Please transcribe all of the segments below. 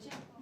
뭐지?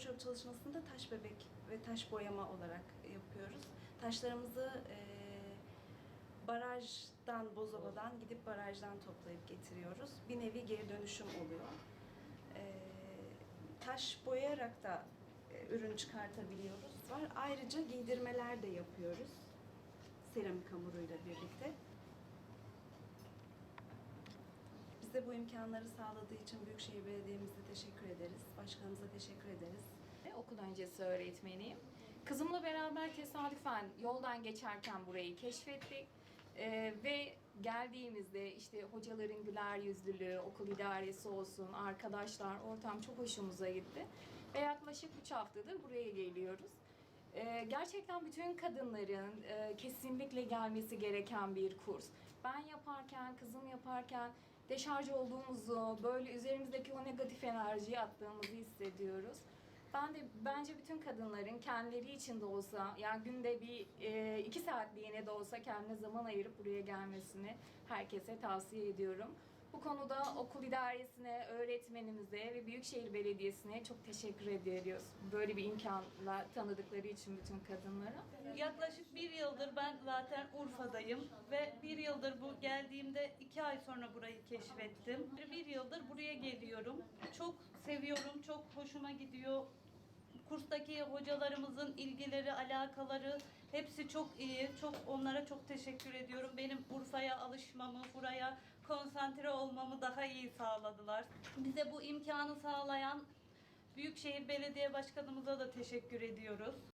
Workshop çalışmasını da taş bebek ve taş boyama olarak yapıyoruz. Taşlarımızı e, barajdan, Bozova'dan gidip barajdan toplayıp getiriyoruz. Bir nevi geri dönüşüm oluyor. E, taş boyayarak da e, ürün çıkartabiliyoruz. Var. Ayrıca giydirmeler de yapıyoruz. Seramik hamuruyla birlikte. Bize bu imkanları sağladığı için Büyükşehir Belediye'mize teşekkür ederiz. Başkanımıza teşekkür ederiz. Okul öncesi öğretmeniyim. Kızımla beraber tesadüfen yoldan geçerken burayı keşfettik. Ee, ve geldiğimizde işte hocaların güler yüzlülüğü, okul idaresi olsun, arkadaşlar, ortam çok hoşumuza gitti. Ve yaklaşık 3 haftadır buraya geliyoruz. Ee, gerçekten bütün kadınların e, kesinlikle gelmesi gereken bir kurs. Ben yaparken, kızım yaparken deşarj olduğumuzu, böyle üzerimizdeki o negatif enerjiyi attığımızı hissediyoruz. Ben de bence bütün kadınların kendileri için de olsa, yani günde bir e, iki saatliğine de olsa kendine zaman ayırıp buraya gelmesini herkese tavsiye ediyorum. Bu konuda okul idaresine, öğretmenimize ve Büyükşehir Belediyesi'ne çok teşekkür ediyoruz. Böyle bir imkanla tanıdıkları için bütün kadınlara. Yaklaşık bir yıldır ben zaten Urfa'dayım ve bir yıldır bu geldiğimde iki ay sonra burayı keşfettim. Bir yıldır buraya geliyorum. Çok seviyorum, çok hoşuma gidiyor. Kurstaki hocalarımızın ilgileri, alakaları hepsi çok iyi. Çok onlara çok teşekkür ediyorum. Benim Urfa'ya alışmamı, buraya konsantre olmamı daha iyi sağladılar. Bize bu imkanı sağlayan Büyükşehir Belediye Başkanımıza da teşekkür ediyoruz.